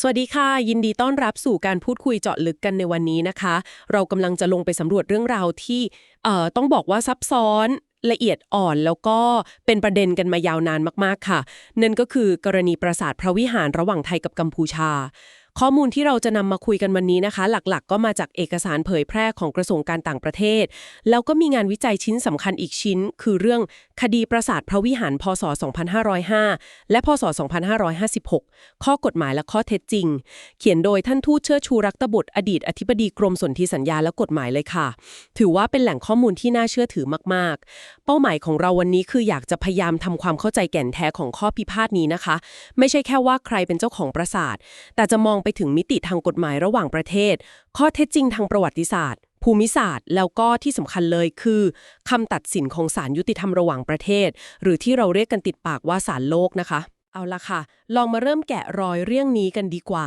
สวัสดีค่ะ ยินดีต้อนรับสู่การพูดคุยเจาะลึกกันในวันนี้นะคะ เรากำลังจะลงไปสำรวจเรื่องราวที่เอ่อต้องบอกว่าซับซ้อนละเอียดอ่อนแล้วก็เป็นประเด็นกันมายาวนานมากๆค่ะ นั่นก็คือกรณีปราสาทพระวิหารระหว่างไทยกับกัมพูชา ข้อมูลที่เราจะนำมาคุยกันวันนี้นะคะ หลักๆ ก็มาจากเอกสารเผยแพร่ของกระทรวงการต่างประเทศ แล้วก็มีงานวิจัยชิ้นสำคัญอีกชิ้น คือเรื่องคดีปราสาทพระวิหารพศ 2505 และพศ 2556 ข้อกฎหมายและข้อเท็จจริง เขียนโดยท่านทูตเชิดชูรักตบุตรอดีตอธิบดีกรมสนธิสัญญาและกฎหมายเลยค่ะ ถือว่าเป็นแหล่งข้อมูลที่น่าเชื่อถือมาก ๆ เป้าหมายของเราวันนี้คืออยากจะพยายามทำความเข้าใจแก่นแท้ของข้อพิพาทนี้นะคะ ไม่ใช่แค่ว่าใครเป็นเจ้าของปราสาท แต่จะมองไปถึงมิติทางกฎหมายระหว่างประเทศ ข้อเท็จจริงทางประวัติศาสตร์ ภูมิศาสตร์ แล้วก็ที่สำคัญเลยคือคำตัดสินของศาลยุติธรรมระหว่างประเทศ หรือที่เราเรียกกันติดปากว่าศาลโลกนะคะ เอาละค่ะ ลองมาเริ่มแกะรอยเรื่องนี้กันดีกว่า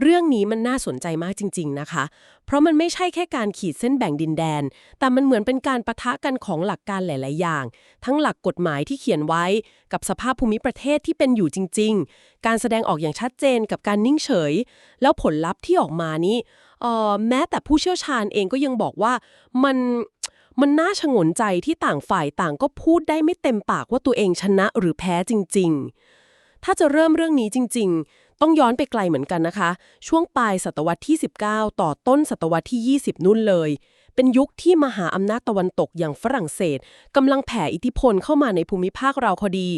เรื่องนี้มันน่าสนใจมากจริง ๆ นะคะ เพราะมันไม่ใช่แค่การขีดเส้นแบ่งดินแดน แต่มันเหมือนเป็นการปะทะกันของหลักการหลาย ๆ อย่าง ทั้งหลักกฎหมายที่เขียนไว้ กับสภาพภูมิประเทศที่เป็นอยู่จริง ๆ การแสดงออกอย่างชัดเจนกับการนิ่งเฉย แล้วผลลัพธ์ที่ออกมานี้เออแม้แต่ผู้เชี่ยวชาญเองก็ยังบอกว่ามันมันน่าชงนใจที่ต่างฝ่ายต่างก็พูดได้ไม่เต็มปากว่าตัวเองชนะหรือแพ้จริง ๆ ถ้าจะเริ่มเรื่องนี้จริง ๆ ต้องย้อนไปไกลเหมือนกันนะคะ ช่วงปลายศตวรรษที่ 19 ต่อต้นศตวรรษที่ 20 นู่นเลย เป็นยุคที่มหาอำนาจตะวันตกอย่างฝรั่งเศสกำลังแผ่อิทธิพลเข้ามาในภูมิภาคเราพอดี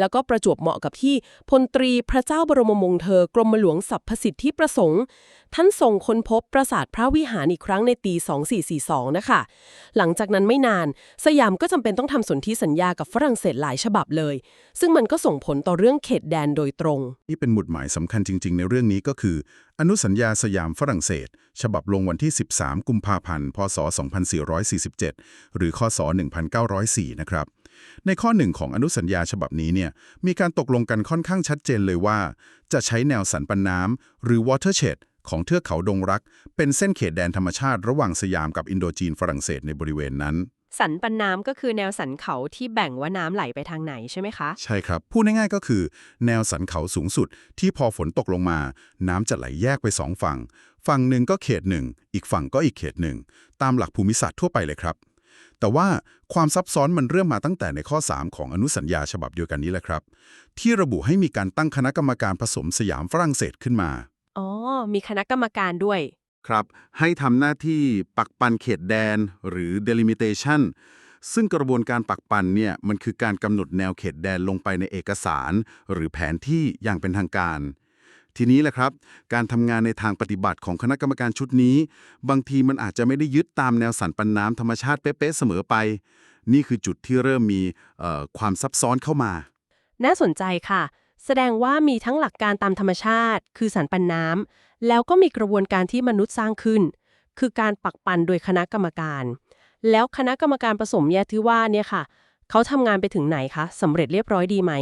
แล้วก็ประจวบเหมาะกับที่พลตรีพระเจ้าบรมวงศ์เธอกรมหลวงสรรพสิทธิประสงค์ ท่านส่งค้นพบปราสาทพระวิหารอีกครั้งในปี2442 นะคะ หลังจากนั้นไม่นาน สยามก็จำเป็นต้องทำสนธิสัญญากับฝรั่งเศสหลายฉบับเลย ซึ่งมันก็ส่งผลต่อเรื่องเขตแดนโดยตรง ที่เป็นหมุดหมายสำคัญจริง ๆ ในเรื่องนี้ก็คือ อนุสัญญาสยามฝรั่งเศส ฉบับลงวันที่ 13 กุมภาพันธ์ พศ 2447 หรือข้อศ1904 นะครับ ในข้อหนึ่งของอนุสัญญาฉบับนี้เนี่ยมีการตกลงกันค่อนข้างชัดเจนเลยว่า จะใช้แนวสันปันน้ำหรือ watershed ของเทือกเขาดงรัก เป็นเส้นเขตแดนธรรมชาติระหว่างสยามกับอินโดจีนฝรั่งเศสในบริเวณนั้น สันปันน้ำก็คือแนวสันเขาที่แบ่งว่าน้ำไหลไปทางไหนใช่ไหมคะ ใช่ครับ พูดง่ายๆก็คือ แนวสันเขาสูงสุดที่พอฝนตกลงมา น้ำจะไหลแยกไปสองฝั่ง ฝั่งหนึ่งก็เขตหนึ่งอีกฝั่งก็อีกเขตหนึ่งตามหลักภูมิศาสตร์ทั่วไปเลยครับ แต่ว่าความซับซ้อนมันเริ่มมาตั้งแต่ในข้อ 3 ของอนุสัญญาฉบับเดียวกันนี้แหละครับ ที่ระบุให้มีการตั้งคณะกรรมการผสมสยามฝรั่งเศสขึ้นมา อ๋อ มีคณะกรรมการด้วย ครับ ให้ทำหน้าที่ปักปันเขตแดน หรือ delimitation ซึ่งกระบวนการปักปันเนี่ยมันคือการกำหนดแนวเขตแดนลงไปในเอกสาร หรือแผนที่อย่างเป็นทางการ ทีนี้แหละครับ การทำงานในทางปฏิบัติของคณะกรรมการชุดนี้ บางทีมันอาจจะไม่ได้ยึดตามแนวสันปันน้ำธรรมชาติเป๊ะๆเสมอไป นี่คือจุดที่เริ่มมีความซับซ้อนเข้ามา น่าสนใจค่ะ แสดงว่ามีทั้งหลักการตามธรรมชาติ คือสันปันน้ำแล้วก็มีกระบวนการที่มนุษย์สร้างขึ้น คือการปักปันโดยคณะกรรมการ แล้วคณะกรรมการผสมแยกที่ว่าเนี่ยค่ะ เขาทำงานไปถึงไหนคะสำเร็จเรียบร้อยดีไหม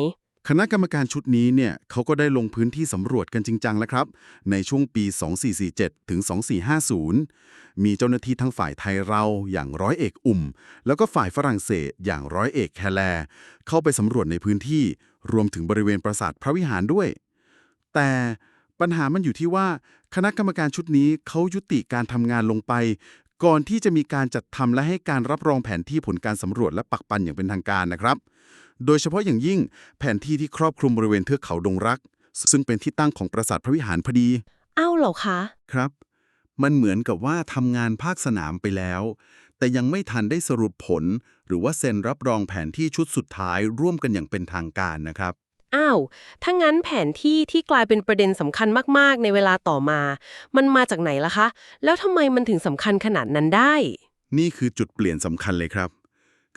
คณะกรรมการชุดนี้เนี่ยเขาก็ได้ลงพื้นที่สำรวจกันจริงจังแล้วครับ ในช่วงปี 2447 ถึง 2450 มีเจ้าหน้าที่ทั้งฝ่ายไทยเราอย่างร้อยเอกอุ่ม แล้วก็ฝ่ายฝรั่งเศสอย่างร้อยเอกแคแล เข้าไปสำรวจในพื้นที่รวมถึงบริเวณปราสาทพระวิหารด้วย แต่ปัญหามันอยู่ที่ว่าคณะกรรมการชุดนี้เขายุติการทำงานลงไป ก่อนที่จะมีการจัดทำและให้การรับรองแผนที่ผลการสำรวจและปักปันอย่างเป็นทางการนะครับ โดยเฉพาะอย่างยิ่งแผนที่ที่ครอบคลุมบริเวณเทือกเขาดงรัก ซึ่งเป็นที่ตั้งของปราสาทพระวิหารพอดีอ้าวเหรอคะ ครับ มันเหมือนกับว่าทำงานภาคสนามไปแล้ว แต่ยังไม่ทันได้สรุปผล หรือว่าเซ็นรับรองแผนที่ชุดสุดท้ายร่วมกันอย่างเป็นทางการนะครับ อ้าว ถ้างั้นแผนที่ที่กลายเป็นประเด็นสำคัญมาก ๆ ในเวลาต่อมา มันมาจากไหนล่ะคะ แล้วทำไมมันถึงสำคัญขนาดนั้นได้ นี่คือจุดเปลี่ยนสำคัญเลยครับ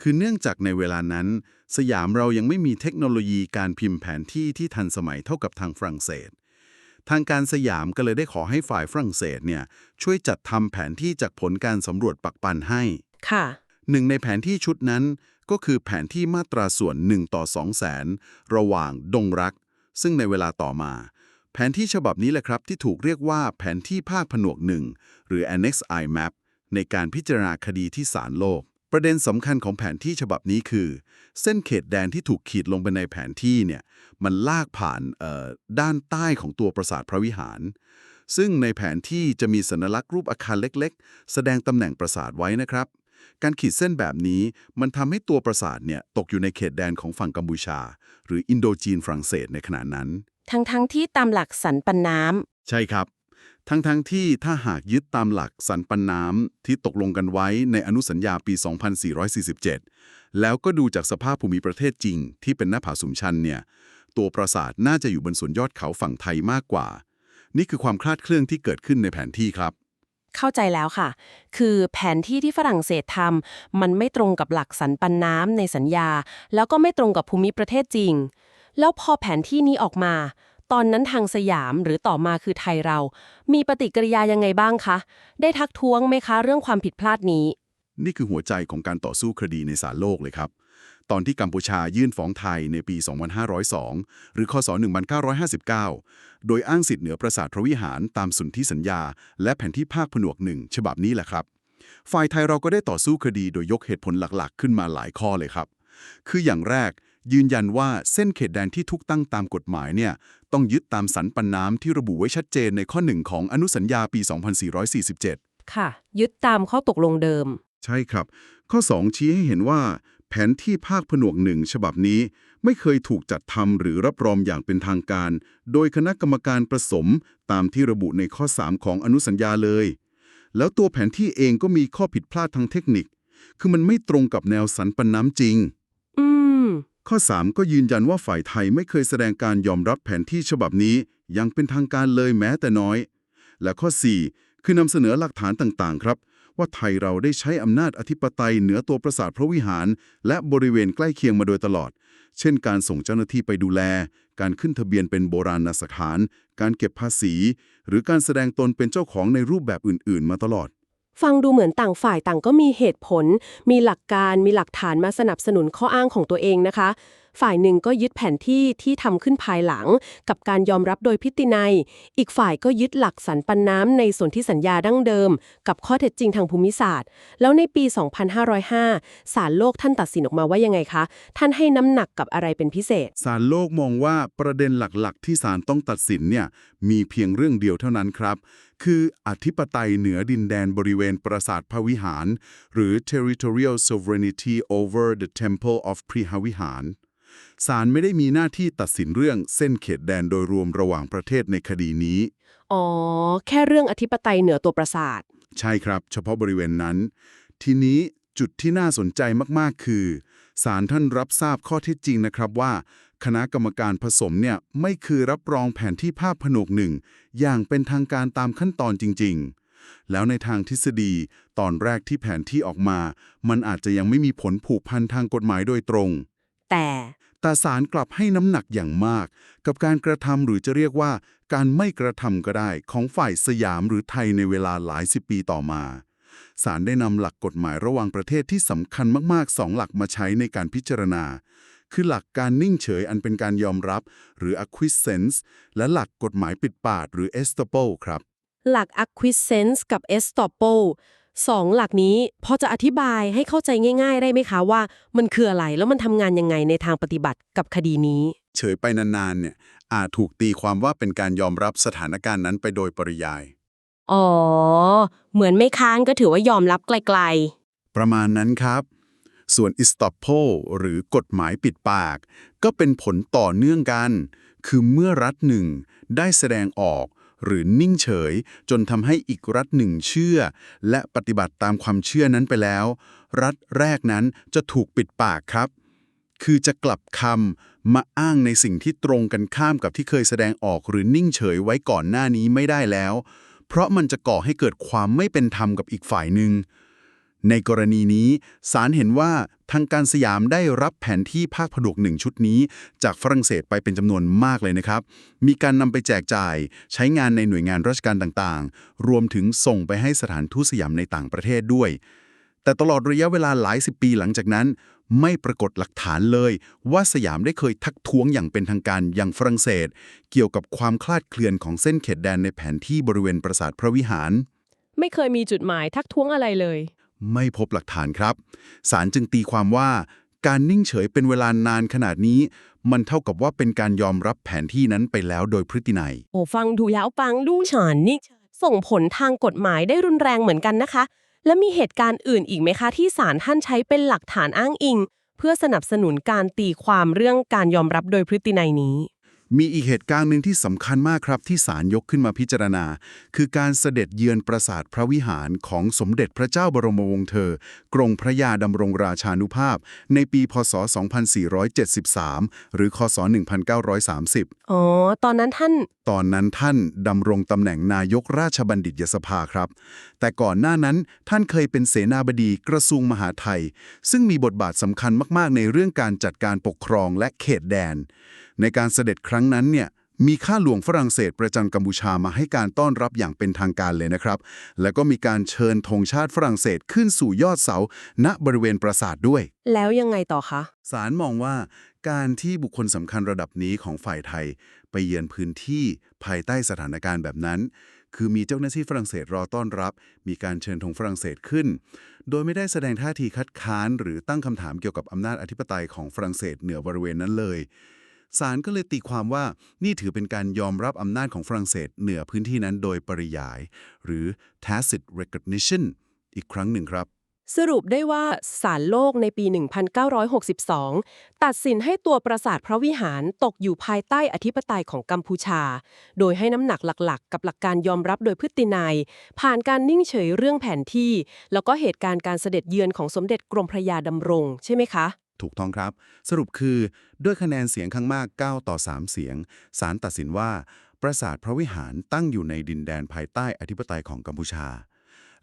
คือเนื่องจากในเวลานั้น สยามเรายังไม่มีเทคโนโลยีการพิมพ์แผนที่ที่ทันสมัยเท่ากับทางฝรั่งเศส ทางการสยามก็เลยได้ขอให้ฝ่ายฝรั่งเศสเนี่ยช่วยจัดทำแผนที่จากผลการสำรวจปักปันให้ค่ะหนึ่งในแผนที่ชุดนั้นก็คือแผนที่มาตราส่วน1ต่อ2แสนระหว่างดงรัก ซึ่งในเวลาต่อมา แผนที่ฉบับนี้แหละครับที่ถูกเรียกว่าแผนที่ภาคผนวกหนึ่งหรือ Annex I Map ในการพิจารณาคดีที่ศาลโลก ประเด็นสำคัญของแผนที่ฉบับนี้คือ เส้นเขตแดนที่ถูกขีดลงไปในแผนที่เนี่ยมันลากผ่านเอ่อด้านใต้ของตัวปราสาทพระวิหาร ซึ่งในแผนที่จะมีสัญลักษณ์รูปอาคารเล็ก ๆ แสดงตำแหน่งปราสาทไว้นะครับ การขีดเส้นแบบนี้มันทำให้ตัวปราสาทเนี่ยตกอยู่ในเขตแดนของฝั่งกัมพูชา หรืออินโดจีนฝรั่งเศสในขณะนั้น ทั้งทั้งๆที่ตามหลักสันปันน้ใช่ครับ ทั้งๆทที่ถ้าหากยึดตามหลักสันปันน้ำที่ตกลงกันไว้ในอนุสัญญาปี 2447 แล้วก็ดูจากสภาพภูมิประเทศจริง ที่เป็นหน้าผาสูงชันเนี่ยตัวปราสาทน่าจะอยู่บนส่วนยอดเขาฝั่งไทยมากกว่า นี่คือความคลาดเคลื่อนที่เกิดขึ้นในแผนที่ครับ เข้าใจแล้วค่ะ คือแผนที่ที่ฝรั่งเศสทำมันไม่ตรงกับหลักสันปันน้ำในสัญญา แล้วก็ไม่ตรงกับภูมิประเทศจริง แล้วพอแผนที่นี้ออกมา ตอนนั้นทางสยามหรือต่อมาคือไทยเรา มีปฏิกิริยายังไงบ้างคะ ได้ทักท้วงไหมคะเรื่องความผิดพลาดนี้ นี่คือหัวใจของการต่อสู้คดีในศาลโลกเลยครับ ตอนที่กัมพูชายื่นฟ้องไทยในปี 2502 หรือคศ1959 โดยอ้างสิทธิเหนือปราสาทพระวิหารตามสุนธิสัญญา และแผนที่ภาคผนวกหนึ่งฉบับนี้แหละครับ ฝ่ายไทยเราก็ได้ต่อสู้คดีโดยยกเหตุผลหลักๆ ขึ้นมาหลายข้อเลยครับ คืออย่างแรก ยืนยันว่าเส้นเขตแดนที่ถูกตั้งตามกฎหมายเนี่ยต้องยึดตามสันปันน้ำที่ระบุไว้ชัดเจนในข้อหนึ่งของอนุสัญญาปี 2447 ค่ะ ยึดตามข้อตกลงเดิม ใช่ครับ ข้อ 2 ชี้ให้เห็นว่า แผนที่ภาคผนวกหนึ่งฉบับนี้ ไม่เคยถูกจัดทำหรือรับรองอย่างเป็นทางการ โดยคณะกรรมการผสมตามที่ระบุในข้อ 3 ของอนุสัญญาเลย แล้วตัวแผนที่เองก็มีข้อผิดพลาดทางเทคนิค คือมันไม่ตรงกับแนวสันปันน้ำจริงอืม ข้อ 3 ก็ยืนยันว่าฝ่ายไทยไม่เคยแสดงการยอมรับแผนที่ฉบับนี้ยังเป็นทางการเลยแม้แต่น้อย และข้อ 4 คือนำเสนอหลักฐานต่างๆ ครับ ว่าไทยเราได้ใช้อำนาจอธิปไตยเหนือตัวปราสาทพระวิหาร และบริเวณใกล้เคียงมาโดยตลอด เช่น การส่งเจ้าหน้าที่ไปดูแล การขึ้นทะเบียนเป็นโบราณสถาน การเก็บภาษี หรือการแสดงตนเป็นเจ้าของในรูปแบบอื่น ๆ มาตลอด ฟังดูเหมือนต่างฝ่ายต่างก็มีเหตุผล มีหลักการ มีหลักฐานมาสนับสนุนข้ออ้างของตัวเองนะคะ ฝ่ายหนึ่งก็ยึดแผนที่ที่ทำขึ้นภายหลัง กับการยอมรับโดยพิตินัย อีกฝ่ายก็ยึดหลักสันปันน้ำในส่วนที่สัญญาดั้งเดิม กับข้อเท็จจริงทางภูมิศาสตร์ แล้วในปี 2505 ศาลโลกท่านตัดสินออกมาว่ายังไงคะ ท่านให้น้ำหนักกับอะไรเป็นพิเศษ ศาลโลกมองว่าประเด็นหลักๆ ที่ศาลต้องตัดสินเนี่ยมีเพียงเรื่องเดียวเท่านั้นครับ คืออธิปไตยเหนือดินแดนบริเวณปราสาทพระวิหาร หรือ territorial sovereignty over the temple of พรีหวิหาร ศาลไม่ได้มีหน้าที่ตัดสินเรื่องเส้นเขตแดนโดยรวมระหว่างประเทศในคดีนี้ อ๋อ แค่เรื่องอธิปไตยเหนือตัวปราสาท ใช่ครับ เฉพาะบริเวณนั้น ทีนี้จุดที่น่าสนใจมากๆ คือศาลท่านรับทราบข้อเท็จจริงนะครับว่า คณะกรรมการผสมเนี่ยไม่คือรับรองแผนที่ภาพผนวกหนึ่งอย่างเป็นทางการตามขั้นตอนจริง ๆแล้วในทางทฤษฎี ตอนแรกที่แผนที่ออกมา มันอาจจะยังไม่มีผลผูกพันทางกฎหมายโดยตรง แต่แต่ศาลกลับให้น้ำหนักอย่างมาก กับการกระทำหรือจะเรียกว่า การไม่กระทำก็ได้ของฝ่ายสยามหรือไทยในเวลาหลายสิบปีต่อมาศาลได้นำหลักกฎหมายระหว่างประเทศที่สำคัญมากๆสองหลักมาใช้ในการพิจารณา คือหลักการนิ่งเฉยอันเป็นการยอมรับ หรือ acquiescence และหลักกฎหมายปิดปากหรือ estoppel ครับ หลัก acquiescence กับ estoppel สองหลักนี้พอจะอธิบายให้เข้าใจง่าย ๆ ได้ไหมคะว่ามันคืออะไรแล้วมันทำงานยังไงในทางปฏิบัติกับคดีนี้ เฉยไปนานๆเนี่ยอาจถูกตีความว่าเป็นการยอมรับสถานการณ์นั้นไปโดยปริยาย อ๋อ เหมือนไม่ค้านก็ถือว่ายอมรับไกลประมาณนั้นครับ ส่วน estoppel หรือกฎหมายปิดปาก ก็เป็นผลต่อเนื่องกัน คือเมื่อรัฐหนึ่งได้แสดงออก หรือนิ่งเฉย จนทำให้อีกรัฐหนึ่งเชื่อ และปฏิบัติตามความเชื่อนั้นไปแล้ว รัฐแรกนั้นจะถูกปิดปากครับ คือจะกลับคำมาอ้างในสิ่งที่ตรงกันข้ามกับที่เคยแสดงออกหรือนิ่งเฉยไว้ก่อนหน้านี้ไม่ได้แล้ว เพราะมันจะก่อให้เกิดความไม่เป็นธรรมกับอีกฝ่ายหนึ่งในกรณีนี้ศาลเห็นว่า ทางการสยามได้รับแผนที่ภาคผนวกหนึ่งชุดนี้ จากฝรั่งเศสไปเป็นจำนวนมากเลยนะครับ มีการนำไปแจกจ่าย ใช้งานในหน่วยงานราชการต่างๆ รวมถึงส่งไปให้สถานทูตสยามในต่างประเทศด้วย แต่ตลอดระยะเวลาหลายสิบปีหลังจากนั้น ไม่ปรากฏหลักฐานเลย ว่าสยามได้เคยทักท้วงอย่างเป็นทางการอย่างฝรั่งเศส เกี่ยวกับความคลาดเคลื่อนของเส้นเขตแดนในแผนที่บริเวณปราสาทพระวิหาร ไม่เคยมีจุดหมายทักท้วงอะไรเลย ไม่พบหลักฐานครับ ศาลจึงตีความว่า การนิ่งเฉยเป็นเวลานานขนาดนี้ มันเท่ากับว่าเป็นการยอมรับแผนที่นั้นไปแล้วโดยพฤตินัย โอ้ฟังดูแล้วฟังดูฉานนี่ส่งผลทางกฎหมายได้รุนแรงเหมือนกันนะคะ และมีเหตุการณ์อื่นอีกไหมคะ ที่ศาลท่านใช้เป็นหลักฐานอ้างอิง เพื่อสนับสนุนการตีความเรื่องการยอมรับโดยพฤตินัยนี้ มีอีกเหตุการณ์หนึ่งที่สำคัญมากครับที่ศาลยกขึ้นมาพิจารณา คือการเสด็จเยือนปราสาทพระวิหารของสมเด็จพระเจ้าบรมวงศ์เธอ กรงพระยาดำรงราชานุภาพ ในปีพศ 2473 หรือคศ 1930 อ๋อ ตอนนั้นท่าน ตอนนั้นท่านดำรงตำแหน่งนายกราชบัณฑิตยสภาครับ แต่ก่อนหน้านั้นท่านเคยเป็นเสนาบดีกระทรวงมหาดไทย ซึ่งมีบทบาทสำคัญมากๆ ในเรื่องการจัดการปกครองและเขตแดน ในการเสด็จครั้งนั้นเนี่ยมีข้าหลวงฝรั่งเศสประจันกัมพูชามาให้การต้อนรับอย่างเป็นทางการเลยนะครับ แล้วก็มีการเชิญธงชาติฝรั่งเศสขึ้นสู่ยอดเสา ณบริเวณปราสาทด้วย แล้วยังไงต่อคะศาลมองว่าการที่บุคคลสำคัญระดับนี้ของฝ่ายไทย ไปเยือนพื้นที่ภายใต้สถานการณ์แบบนั้น คือมีเจ้าหน้าที่ฝรั่งเศสรอต้อนรับ มีการเชิญธงฝรั่งเศสขึ้น โดยไม่ได้แสดงท่าทีคัดค้าน หรือตั้งคำถามเกี่ยวกับอำนาจอธิปไตยของฝรั่งเศสเหนือบริเวณนั้นเลย ศาลก็เลยตีความว่านี่ถือเป็นการยอมรับอำนาจของฝรั่งเศสเหนือพื้นที่นั้นโดยปริยาย หรือ tacit recognition อีกครั้งหนึ่งครับ สรุปได้ว่าศาลโลกในปี 1962 ตัดสินให้ตัวปราสาทพระวิหารตกอยู่ภายใต้อธิปไตยของกัมพูชา โดยให้น้ำหนักหลักๆ กับหลักการยอมรับโดยพฤตินัยผ่านการนิ่งเฉยเรื่องแผนที่ แล้วก็เหตุการณ์การเสด็จเยือนของสมเด็จกรมพระยาดำรง ใช่ไหมคะ ถูกต้องครับ สรุปคือ ด้วยคะแนนเสียงข้างมาก 9 ต่อ 3 เสียงศาลตัดสินว่า ปราสาทพระวิหารตั้งอยู่ในดินแดนภายใต้อธิปไตยของกัมพูชา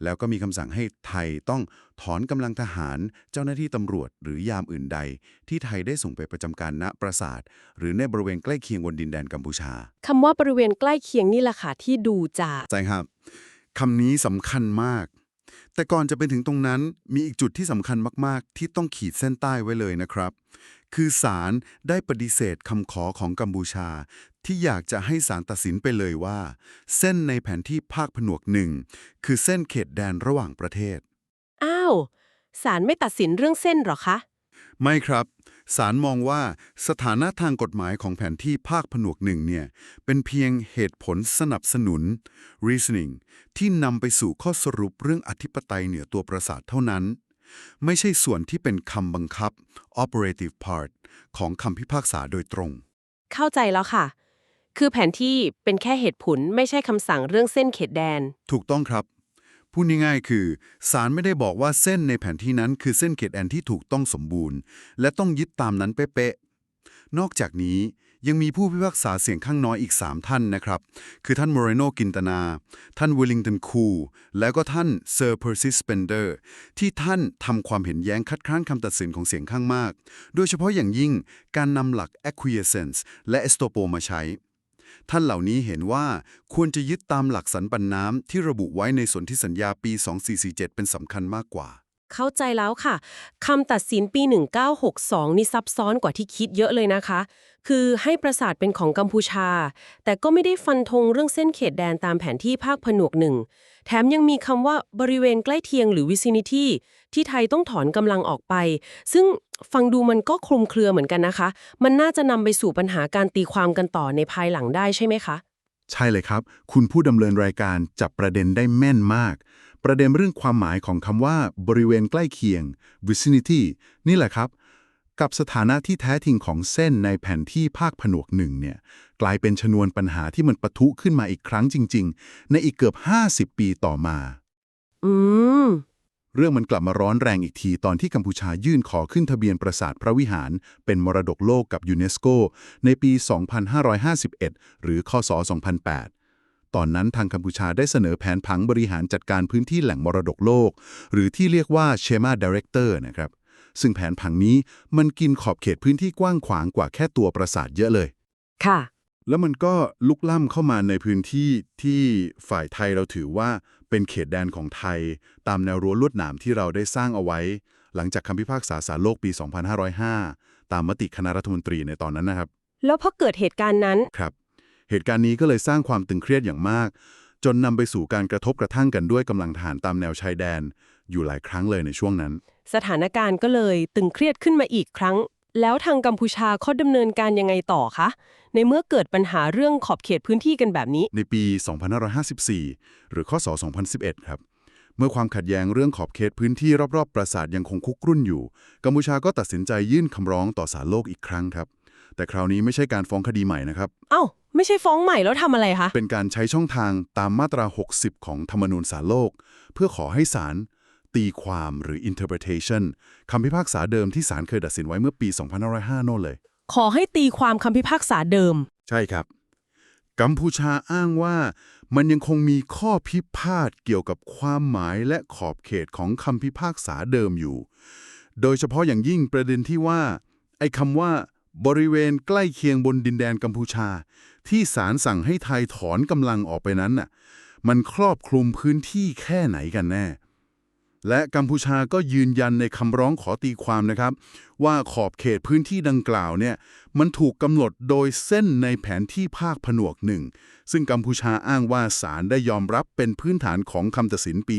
แล้วก็มีคำสั่งให้ไทยต้องถอนกำลังทหาร เจ้าหน้าที่ตำรวจหรือยามอื่นใด ที่ไทยได้ส่งไปประจำการณปราสาท หรือในบริเวณใกล้เคียงบนดินแดนกัมพูชาคำว่าบริเวณใกล้เคียงนี่แหละค่ะที่ดูจะใช่ครับคำนี้สำคัญมาก แต่ก่อนจะไปถึงตรงนั้นมีอีกจุดที่สำคัญมากๆ ที่ต้องขีดเส้นใต้ไว้เลยนะครับ คือศาลได้ปฏิเสธคำขอของกัมพูชา ที่อยากจะให้ศาลตัดสินไปเลยว่า เส้นในแผนที่ภาคผนวกหนึ่งคือเส้นเขตแดนระหว่างประเทศ อ้าวศาลไม่ตัดสินเรื่องเส้นหรอคะ ไม่ครับ ศาลมองว่าสถานะทางกฎหมายของแผนที่ภาคผนวกหนึ่งเนี่ย เป็นเพียงเหตุผลสนับสนุน reasoning ที่นำไปสู่ข้อสรุปเรื่องอธิปไตยเหนือตัวประสาทเท่านั้น ไม่ใช่ส่วนที่เป็นคำบังคับ operative part ของคำพิพากษาโดยตรง เข้าใจแล้วค่ะ คือแผนที่เป็นแค่เหตุผลไม่ใช่คำสั่งเรื่องเส้นเขตแดน ถูกต้องครับ พูดง่ายๆคือศาลไม่ได้บอกว่าเส้นในแผนที่นั้นคือเส้นเขตแดนที่ถูกต้องสมบูรณ์ และต้องยึดตามนั้นเป๊ะๆนอกจากนี้ยังมีผู้พิพากษาเสียงข้างน้อยอีก 3 ท่านนะครับ คือท่านโมเรโนกินตนา ท่านวิลลิงตันคู และก็ท่านเซอร์เพอร์ซิสเปนเดอร์ที่ท่านทำความเห็นแย้งคัดค้านคำตัดสินของเสียงข้างมาก โดยเฉพาะอย่างยิ่งการนำหลัก acquiescence และ estoppel มาใช้ ท่านเหล่านี้เห็นว่าควรจะยึดตามหลักสันปันน้ำที่ระบุไว้ในสนธิสัญญาปี 2447 เป็นสำคัญมากกว่า เข้าใจแล้วค่ะคำตัดสินปี 1962 นี่ซับซ้อนกว่าที่คิดเยอะเลยนะคะ คือให้ปราสาทเป็นของกัมพูชา แต่ก็ไม่ได้ฟันธงเรื่องเส้นเขตแดนตามแผนที่ภาคผนวกหนึ่งแถมยังมีคำว่าบริเวณใกล้เคียงหรือ vicinity ที่ไทยต้องถอนกำลังออกไป ซึ่ง ฟังดูมันก็คลุมเครือเหมือนกันนะคะ มันน่าจะนำไปสู่ปัญหาการตีความกันต่อในภายหลังได้ใช่ไหมคะ ใช่เลยครับ คุณผู้ดำเนินรายการจับประเด็นได้แม่นมาก ประเด็นเรื่องความหมายของคำว่า บริเวณใกล้เคียง vicinity นี่แหละครับ กับสถานะที่แท้จริงของเส้นในแผนที่ภาคผนวกหนึ่งเนี่ยกลายเป็นชนวนปัญหาที่มันปะทุขึ้นมาอีกครั้งจริง ๆ ในอีกเกือบ 50 ปีต่อมา อืม เรื่องมันกลับมาร้อนแรงอีกทีตอนที่กัมพูชายื่นขอขึ้นทะเบียนปราสาทพระวิหาร เป็นมรดกโลกกับยูเนสโก ในปี 2551 หรือคศ 2008 ตอนนั้นทางกัมพูชาได้เสนอแผนผังบริหารจัดการพื้นที่แหล่งมรดกโลก หรือที่เรียกว่า Schema Director นะครับ ซึ่งแผนผังนี้มันกินขอบเขตพื้นที่กว้างขวางกว่าแค่ตัวปราสาทเยอะเลย ค่ะ แล้วมันก็ลุกล้ำเข้ามาในพื้นที่ที่ฝ่ายไทยเราถือว่าเป็นเขตแดนของไทย ตามแนวรั้วลวดหนามที่เราได้สร้างเอาไว้ หลังจากคำพิพากษาศาลโลกปี 2505 ตามมติคณะรัฐมนตรีในตอนนั้นนะครับ แล้วพอเกิดเหตุการณ์นั้นครับ เหตุการณ์นี้ก็เลยสร้างความตึงเครียดอย่างมาก จนนำไปสู่การกระทบกระทั่งกันด้วยกำลังทหารตามแนวชายแดน อยู่หลายครั้งเลยในช่วงนั้น สถานการณ์ก็เลยตึงเครียดขึ้นมาอีกครั้ง แล้วทางกัมพูชาเขาดำเนินการยังไงต่อคะ ในเมื่อเกิดปัญหาเรื่องขอบเขตพื้นที่กันแบบนี้ ในปี 2554 หรือข้อศ2011 ครับ เมื่อความขัดแย้งเรื่องขอบเขตพื้นที่รอบๆ ปราสาทยังคงคุกรุ่นอยู่ กัมพูชาก็ตัดสินใจยื่นคำร้องต่อศาลโลกอีกครั้งครับ แต่คราวนี้ไม่ใช่การฟ้องคดีใหม่นะครับ เอ้า ไม่ใช่ฟ้องใหม่แล้วทำอะไรคะ เป็นการใช้ช่องทางตามมาตรา 60 ของธรรมนูญศาลโลก เพื่อขอให้ศาล ตีความหรือ interpretation คำพิพากษาเดิมที่ศาลเคยตัดสินไว้เมื่อปี 2505 โน่นเลย ขอให้ตีความคำพิพากษาเดิม ใช่ครับ กัมพูชาอ้างว่ามันยังคงมีข้อพิพาทเกี่ยวกับความหมายและขอบเขตของคำพิพากษาเดิมอยู่ โดยเฉพาะอย่างยิ่งประเด็นที่ว่า ไอ้คำว่า บริเวณใกล้เคียงบนดินแดนกัมพูชา ที่ศาลสั่งให้ไทยถอนกำลังออกไปนั้นน่ะมันครอบคลุมพื้นที่แค่ไหนกันแน่ และกัมพูชาก็ยืนยันในคำร้องขอตีความนะครับ ว่าขอบเขตพื้นที่ดังกล่าวเนี่ยมันถูกกำหนดโดยเส้นในแผนที่ภาคผนวกหนึ่ง ซึ่งกัมพูชาอ้างว่าศาลได้ยอมรับเป็นพื้นฐานของคำตัดสินปี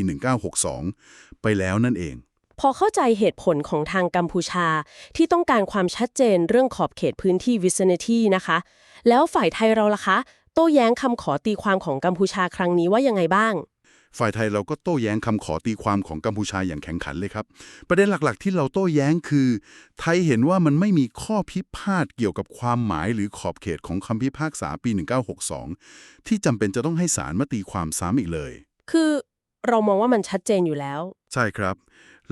1962 ไปแล้วนั่นเอง พอเข้าใจเหตุผลของทางกัมพูชาที่ต้องการความชัดเจนเรื่องขอบเขตพื้นที่ vicinity นะคะ แล้วฝ่ายไทยเราล่ะคะ โต้แย้งคำขอตีความของกัมพูชาครั้งนี้ว่ายังไงบ้าง ฝ่ายไทยเราก็โต้แย้งคำขอตีความของกัมพูชาอย่างแข็งขันเลยครับ ประเด็นหลักๆ ที่เราโต้แย้งคือ ไทยเห็นว่ามันไม่มีข้อพิพาทเกี่ยวกับความหมายหรือขอบเขตของคำพิพากษาปี 1962 ที่จำเป็นจะต้องให้ศาลมาตีความซ้ำอีกเลย คือเรามองว่ามันชัดเจนอยู่แล้ว ใช่ครับ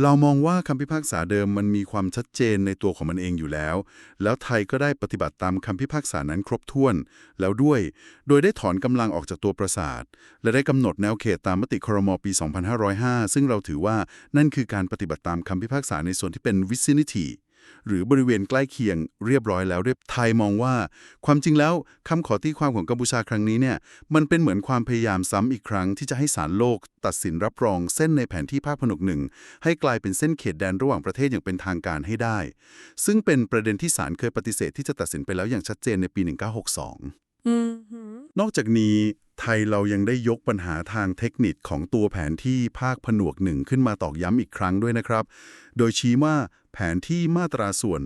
เรามองว่าคำพิพากษาเดิมมันมีความชัดเจนในตัวของมันเองอยู่แล้ว แล้วไทยก็ได้ปฏิบัติตามคำพิพากษานั้นครบถ้วน แล้วด้วย โดยได้ถอนกำลังออกจากตัวปราสาท และได้กำหนดแนวเขตตามมติครมปี 2505 ซึ่งเราถือว่านั่นคือการปฏิบัติตามคำพิพากษาในส่วนที่เป็น vicinity หรือบริเวณใกล้เคียงเรียบร้อยแล้วเรียบไทยมองว่า ความจริงแล้วคำขอตีความของกัมพูชาครั้งนี้เนี่ยมันเป็นเหมือนความพยายามซ้ำอีกครั้งที่จะให้ศาลโลก ตัดสินรับรองเส้นในแผนที่ภาคผนวกหนึ่งให้กลายเป็นเส้นเขตแดนระหว่างประเทศอย่างเป็นทางการให้ได้ ซึ่งเป็นประเด็นที่ศาลเคยปฏิเสธที่จะตัดสินไปแล้วอย่างชัดเจนในปี 1962อืมนอกจากนี้ไทยเรายังได้ยกปัญหาทางเทคนิคของตัวแผนที่ภาคผนวกหนึ่งขึ้นมาตอกย้ำอีกครั้งด้วยนะครับ โดยชี้ว่า แผนที่มาตราส่วน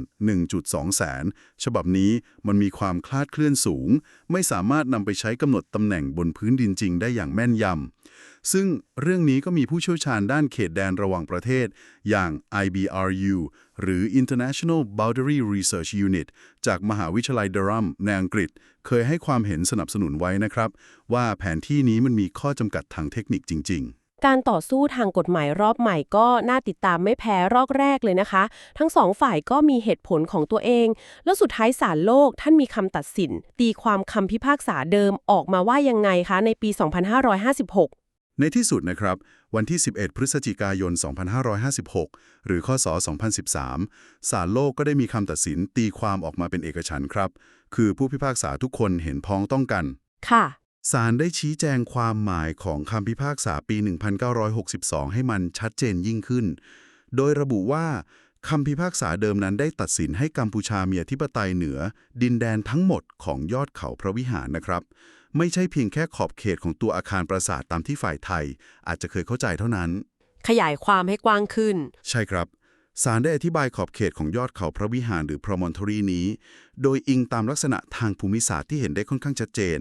1.2 แสน ฉบับนี้มันมีความคลาดเคลื่อนสูง ไม่สามารถนำไปใช้กำหนดตำแหน่งบนพื้นดินจริงได้อย่างแม่นยำ ซึ่งเรื่องนี้ก็มีผู้เชี่ยวชาญด้านเขตแดนระหว่างประเทศ อย่าง IBRU หรือ International Boundary Research Unit จากมหาวิทยาลัยเดรัมในอังกฤษ เคยให้ความเห็นสนับสนุนไว้นะครับ ว่าแผนที่นี้มันมีข้อจำกัดทางเทคนิคจริง ๆ การต่อสู้ทางกฎหมายรอบใหม่ก็น่าติดตามไม่แพ้รอบแรกเลยนะคะ ทั้งสองฝ่ายก็มีเหตุผลของตัวเอง แล้วสุดท้ายศาลโลกท่านมีคำตัดสิน ตีความคำพิพากษาเดิมออกมาว่ายังไงคะในปี 2556ในที่สุดนะครับ วันที่ 11 พฤศจิกายน 2556 หรือข้อศ2013 ศาลโลกก็ได้มีคำตัดสินตีความออกมาเป็นเอกฉันท์ครับ คือผู้พิพากษาทุกคนเห็นพ้องต้องกัน ค่ะ ศาลได้ชี้แจงความหมายของคำพิพากษาปี 1962 ให้มันชัดเจนยิ่งขึ้น โดยระบุว่าคำพิพากษาเดิมนั้นได้ตัดสินให้กัมพูชามีอธิปไตยเหนือ ดินแดนทั้งหมดของยอดเขาพระวิหารนะครับ ไม่ใช่เพียงแค่ขอบเขตของตัวอาคารปราสาทตามที่ฝ่ายไทย อาจจะเคยเข้าใจเท่านั้น ขยายความให้กว้างขึ้น ใช่ครับ ศาลได้อธิบายขอบเขตของยอดเขาพระวิหารหรือ promontory นี้ โดยอิงตามลักษณะทางภูมิศาสตร์ที่เห็นได้ค่อนข้างชัดเจน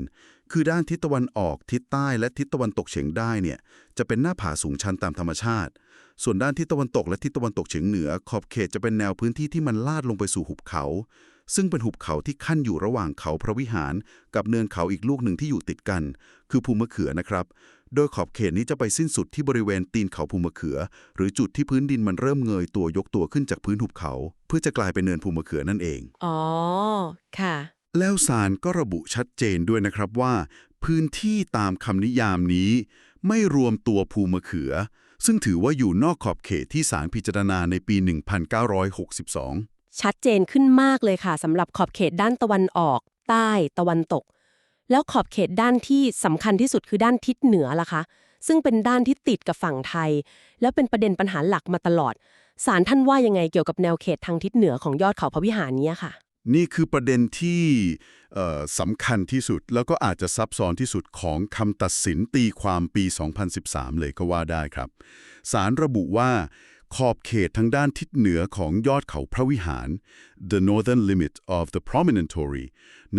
คือด้านทิศตะวันออก ทิศใต้ และทิศตะวันตกเฉียงได้เนี่ย จะเป็นหน้าผาสูงชันตามธรรมชาติ ส่วนด้านทิศตะวันตกและทิศตะวันตกเฉียงเหนือ ขอบเขตจะเป็นแนวพื้นที่ที่มันลาดลงไปสู่หุบเขา ซึ่งเป็นหุบเขาที่ขั้นอยู่ระหว่างเขาพระวิหาร กับเนินเขาอีกลูกหนึ่งที่อยู่ติดกัน คือภูมะเขือนะครับ โดยขอบเขตนี้จะไปสิ้นสุดที่บริเวณตีนเขาภูมะเขือ หรือจุดที่พื้นดินมันเริ่มเงยตัวยกตัวขึ้นจากพื้นหุบเขา เพื่อจะกลายเป็นเนินภูมะเขือนั่นเอง อ๋อ ค่ะ แล้วศาลก็ระบุชัดเจนด้วยนะครับว่า พื้นที่ตามคำนิยามนี้ ไม่รวมตัวภูมะเขือ ซึ่งถือว่าอยู่นอกขอบเขตที่ศาลพิจารณาในปี 1962 ชัดเจนขึ้นมากเลยค่ะสำหรับขอบเขตด้านตะวันออก ใต้ตะวันตก แล้วขอบเขตด้านที่สำคัญที่สุดคือด้านทิศเหนือล่ะคะ ซึ่งเป็นด้านที่ติดกับฝั่งไทย แล้วเป็นประเด็นปัญหาหลักมาตลอดศาลท่านว่ายังไงเกี่ยวกับแนวเขตทางทิศเหนือของยอดเขาพระวิหารเนี้ยค่ะ นี่คือประเด็นที่สำคัญที่สุดแล้วก็อาจจะซับซ้อนที่สุดของคำตัดสินตีความปี 2013 เลยก็ว่าได้ครับศาลระบุว่า ขอบเขตทางด้านทิศเหนือของยอดเขาพระวิหาร the northern limit of the promontory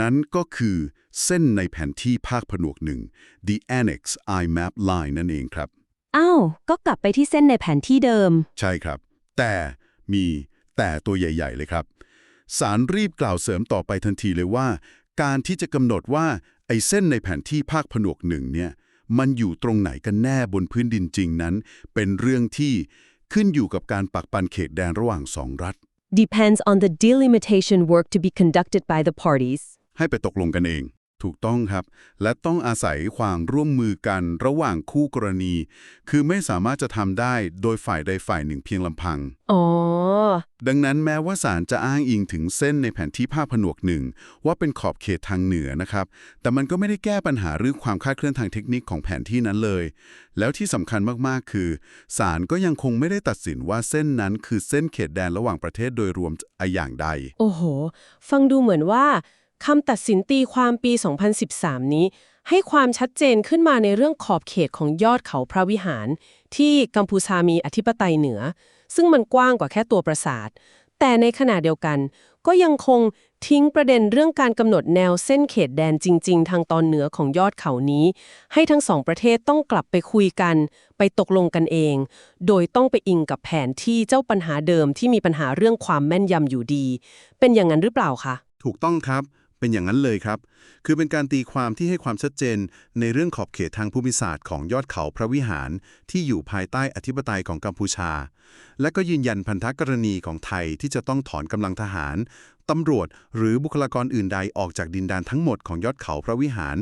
นั้นก็คือเส้นในแผนที่ภาคผนวกหนึ่ง the annex IMAP line นั่นเองครับ อ้าว ก็กลับไปที่เส้นในแผนที่เดิม ใช่ครับ แต่มีแต่ตัวใหญ่ ๆ เลยครับ สารรีบกล่าวเสริมต่อไปทันทีเลยว่า การที่จะกำหนดว่าไอ้เส้นในแผนที่ภาคผนวกหนึ่งเนี่ย มันอยู่ตรงไหนกันแน่บนพื้นดินจริงนั้น เป็นเรื่องที่ ขึ้นอยู่กับการปักปันเขตแดนระหว่างสองรัฐ depends on the delimitation work to be conducted by the parties ให้ไปตกลงกันเอง ถูกต้องครับ และต้องอาศัยความร่วมมือกันระหว่างคู่กรณี คือไม่สามารถจะทำได้โดยฝ่ายใดฝ่ายหนึ่งเพียงลำพัง อ๋อ ดังนั้นแม้ว่าศาลจะอ้างอิงถึงเส้นในแผนที่ภาคผนวกหนึ่ง ว่าเป็นขอบเขตทางเหนือนะครับ แต่มันก็ไม่ได้แก้ปัญหาเรื่องความคลาดเคลื่อนทางเทคนิคของแผนที่นั้นเลย แล้วที่สำคัญมากๆ คือศาลก็ยังคงไม่ได้ตัดสินว่าเส้นนั้นคือเส้นเขตแดนระหว่างประเทศโดยรวมอะอย่างใด โอ้โห ฟังดูเหมือนว่า คำตัดสินตีความปี 2013 นี้ ให้ความชัดเจนขึ้นมาในเรื่องขอบเขตของยอดเขาพระวิหาร ที่กัมพูชามีอธิปไตยเหนือ ซึ่งมันกว้างกว่าแค่ตัวปราสาท แต่ในขณะเดียวกัน ก็ยังคงทิ้งประเด็นเรื่องการกำหนดแนวเส้นเขตแดนจริง ๆ ทางตอนเหนือของยอดเขานี้ ให้ทั้งสองประเทศต้องกลับไปคุยกัน ไปตกลงกันเอง โดยต้องไปอิงกับแผนที่เจ้าปัญหาเดิมที่มีปัญหาเรื่องความแม่นยำอยู่ดี เป็นอย่างนั้นหรือเปล่าคะถูกต้องครับ เป็นอย่างนั้นเลยครับ คือเป็นการตีความที่ให้ความชัดเจนในเรื่องขอบเขตทางภูมิศาสตร์ของยอดเขาพระวิหารที่อยู่ภายใต้อธิปไตยของกัมพูชา และก็ยืนยันพันธกรณีของไทยที่จะต้องถอนกำลังทหารตำรวจหรือบุคลากรอื่นใดออกจากดินแดนทั้งหมดของยอดเขาพระวิหาร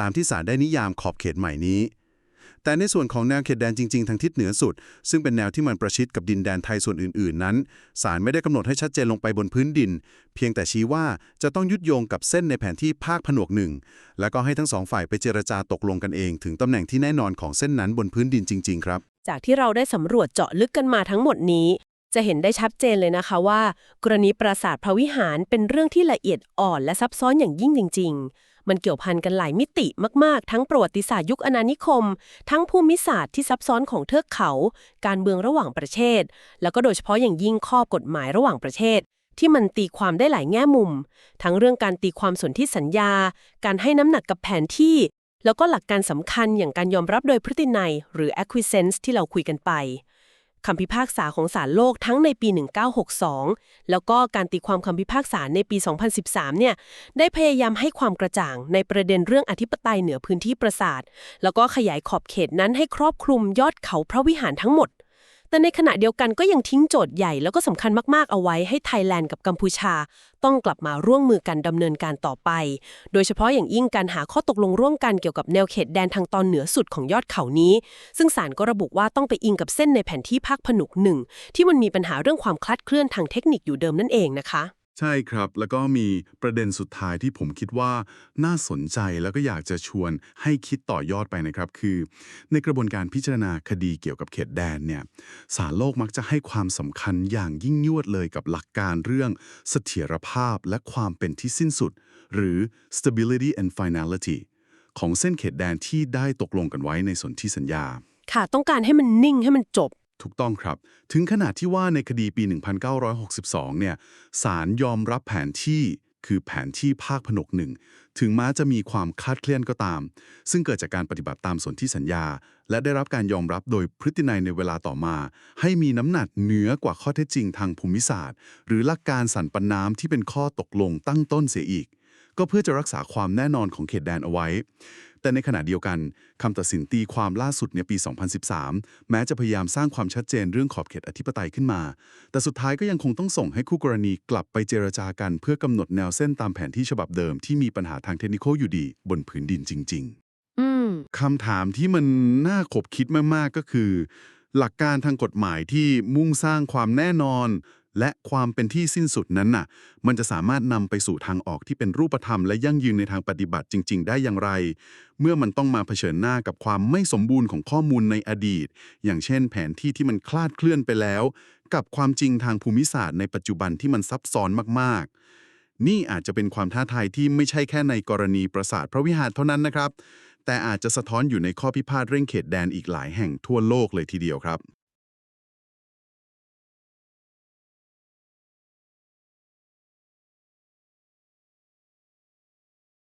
ตามที่ศาลได้นิยามขอบเขตใหม่นี้ แต่ในส่วนของแนวเขตแดนจริงๆ ทางทิศเหนือสุด ซึ่งเป็นแนวที่มันประชิดกับดินแดนไทยส่วนอื่น ๆ นั้นศาลไม่ได้กำหนดให้ชัดเจนลงไปบนพื้นดิน เพียงแต่ชี้ว่าจะต้องยึดโยงกับเส้นในแผนที่ภาคผนวกหนึ่งแล้วก็ให้ทั้งสองฝ่ายไปเจรจาตกลงกันเอง ถึงตำแหน่งที่แน่นอนของเส้นนั้นบนพื้นดินจริง ๆ ครับ จากที่เราได้สำรวจเจาะลึกกันมาทั้งหมดนี้จะเห็นได้ชัดเจนเลยนะคะว่า กรณีปราสาทพระวิหารเป็นเรื่องที่ละเอียดอ่อนและซับซ้อนอย่างยิ่งจริง ๆ มันเกี่ยวพันกันหลายมิติมาก ๆ ทั้งประวัติศาสตร์ยุคอาณานิคม ทั้งภูมิศาสตร์ที่ซับซ้อนของเทือกเขา การเมืองระหว่างประเทศ แล้วก็โดยเฉพาะอย่างยิ่งข้อกฎหมายระหว่างประเทศ ที่มันตีความได้หลายแง่มุม ทั้งเรื่องการตีความสนธิสัญญา การให้น้ำหนักกับแผนที่ แล้วก็หลักการสำคัญอย่างการยอมรับโดยพฤตินัยหรือ acquiescence ที่เราคุยกันไป คำพิพากษาของศาลโลกทั้งในปี 1962 แล้วก็การตีความคำพิพากษาในปี 2013 เนี่ย ได้พยายามให้ความกระจ่างในประเด็นเรื่องอธิปไตยเหนือพื้นที่ปราสาท แล้วก็ขยายขอบเขตนั้นให้ครอบคลุมยอดเขาพระวิหารทั้งหมด แต่ในขณะเดียวกันก็ยังทิ้งโจทย์ใหญ่แล้วก็สำคัญมาก ๆ เอาไว้ให้ไทยแลนด์กับกัมพูชา ต้องกลับมาร่วมมือกันดำเนินการต่อไป โดยเฉพาะอย่างยิ่งการหาข้อตกลงร่วมกันเกี่ยวกับแนวเขตแดนทางตอนเหนือสุดของยอดเขานี้ ซึ่งศาลก็ระบุว่าต้องไปอิงกับเส้นในแผนที่ภาคผนุกหนึ่งที่มันมีปัญหาเรื่องความคลาดเคลื่อนทางเทคนิคอยู่เดิมนั่นเองนะคะ ใช่ครับ แล้วก็มีประเด็นสุดท้ายที่ผมคิดว่าน่าสนใจแล้วก็อยากจะชวนให้คิดต่อยอดไปนะครับ คือ ในกระบวนการพิจารณาคดีเกี่ยวกับเขตแดนเนี่ยศาลโลกมักจะให้ความสำคัญอย่างยิ่งยวดเลยกับหลักการเรื่องเสถียรภาพและความเป็นที่สิ้นสุด หรือ stability and finality ของเส้นเขตแดนที่ได้ตกลงกันไว้ในสนธิสัญญา ค่ะ ต้องการให้มันนิ่งให้มันจบ ถูกต้องครับ ถึงขนาดที่ว่าในคดีปี 1962 เนี่ยศาลยอมรับแผนที่คือแผนที่ภาคผนกหนึ่ง ถึงแม้จะมีความคาดเคลื่อนก็ตาม ซึ่งเกิดจากการปฏิบัติตามสนธิสัญญา และได้รับการยอมรับโดยพฤตินัยในเวลาต่อมา ให้มีน้ำหนักเหนือกว่าข้อเท็จจริงทางภูมิศาสตร์ หรือหลักการสันปันน้ำที่เป็นข้อตกลงตั้งต้นเสียอีก ก็เพื่อจะรักษาความแน่นอนของเขตแดนเอาไว้ แต่ในขณะเดียวกันคำตัดสินตีความล่าสุดในปี 2013 แม้จะพยายามสร้างความชัดเจนเรื่องขอบเขตอธิปไตยขึ้นมา แต่สุดท้ายก็ยังคงต้องส่งให้คู่กรณีกลับไปเจรจากัน เพื่อกำหนดแนวเส้นตามแผนที่ฉบับเดิมที่มีปัญหาทางเทคนิคอยู่ดีบนผืนดินจริงๆอืมคำถามที่มันน่าขบคิดมากๆก็คือ หลักการทางกฎหมายที่มุ่งสร้างความแน่นอน และความเป็นที่สิ้นสุดนั้นน่ะ มันจะสามารถนำไปสู่ทางออกที่เป็นรูปธรรมและยั่งยืนในทางปฏิบัติจริง ๆ ได้อย่างไร เมื่อมันต้องมาเผชิญหน้ากับความไม่สมบูรณ์ของข้อมูลในอดีต อย่างเช่น แผนที่ที่มันคลาดเคลื่อนไปแล้ว กับความจริงทางภูมิศาสตร์ในปัจจุบันที่มันซับซ้อนมากๆ นี่อาจจะเป็นความท้าทายที่ไม่ใช่แค่ในกรณีปราสาทพระวิหารเท่านั้นนะครับ แต่อาจจะสะท้อนอยู่ในข้อพิพาทเร่งเขตแดนอีกหลายแห่งทั่วโลกเลยทีเดียวครับ